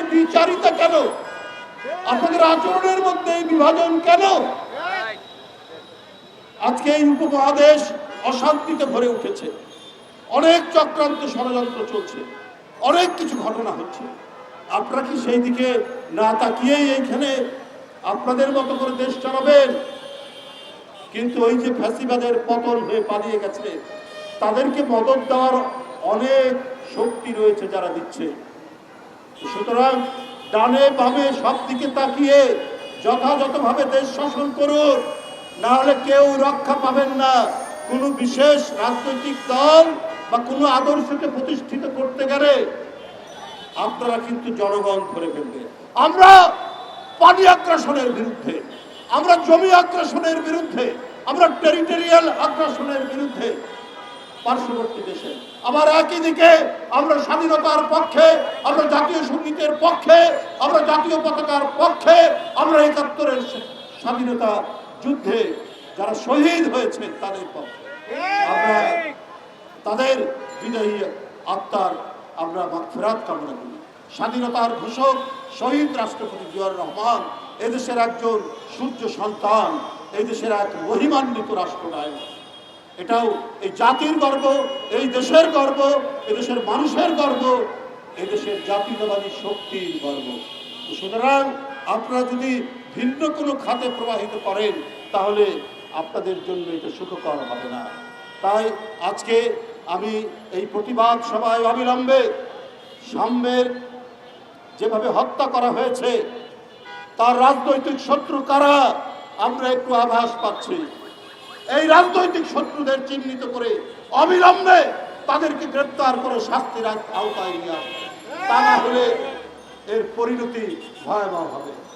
এই বিচারিতা কেন? আপনাদের আচরণের মধ্যে বিভাজন কেন? আজকে এই উপমহাদেশ অশান্তিতে ভরে উঠেছে। অনেক চক্রান্ত ষড়যন্ত্র চলছে। অনেক কিছু ঘটনা হচ্ছে। আপনারা কি সেই দিকে না তাকিয়েই এইখানে আপনাদের মতো করে দেশ চালাবেন? কিন্তু ওই যে ফ্যাসিবাদের পতন হয়ে পালিয়ে গেছে, তাদেরকে মদত দেওয়ার অনেক শক্তি রয়েছে যারা দিচ্ছে। সুতরাং ডানে বামে সব দিকে তাকিয়ে যথাযথভাবে দেশ শাসন করুন। না হলে কেউ রক্ষা পাবেন না। কোনো বিশেষ রাজনৈতিক দল বা কোনো আদর্শকে প্রতিষ্ঠিত করতে গেলে আপনারা কিন্তু জনগণ ধরে ফেলবে। আমরা পানি আগ্রাসনের বিরুদ্ধে, আমরা জমি আগ্রাসনের বিরুদ্ধে, আমরা টেরিটোরিয়াল আগ্রাসনের বিরুদ্ধে পার্শ্ববর্তী দেশে। আবার একই দিকে আমরা স্বাধীনতার পক্ষে, আমরা জাতীয় সঙ্গীতের পক্ষে, আমরা জাতীয় পতাকার পক্ষে, আমরা একাত্তরের স্বাধীনতা যুদ্ধে যারা শহীদ হয়েছে তাদের পক্ষে। আমরা তাদের বিজয়ী আত্মার আমরা ফেরাত কামনা করি। স্বাধীনতার ঘোষক শহীদ রাষ্ট্রপতি জিয়াউর রহমান এদেশের একজন সূর্য সন্তান এই দেশের এক মহিমান্বিত রাষ্ট্রনায়ক। এটাও এই জাতির গর্ব, এই দেশের গর্ব এদেশের মানুষের গর্ব এদেশের জাতীয়তাবাদী শক্তির গর্ব। সুতরাং আপনারা যদি ভিন্ন কোনো খাতে প্রবাহিত করেন, তাহলে আপনাদের জন্য এটা সুখকর হবে না। তাই আজকে আমি এই প্রতিবাদ সভায় অবিলম্বে সাম্যের যেভাবে হত্যা করা হয়েছে, তার রাজনৈতিক শত্রু কারা, আমরা একটু আভাস পাচ্ছি। এই রাজনৈতিক শত্রুদের চিহ্নিত করে অবিলম্বে তাদেরকে গ্রেপ্তার করে শাস্তির আওতায় নিয়ে আসবে। তা না হলে এর পরিণতি ভয়াবহ হবে।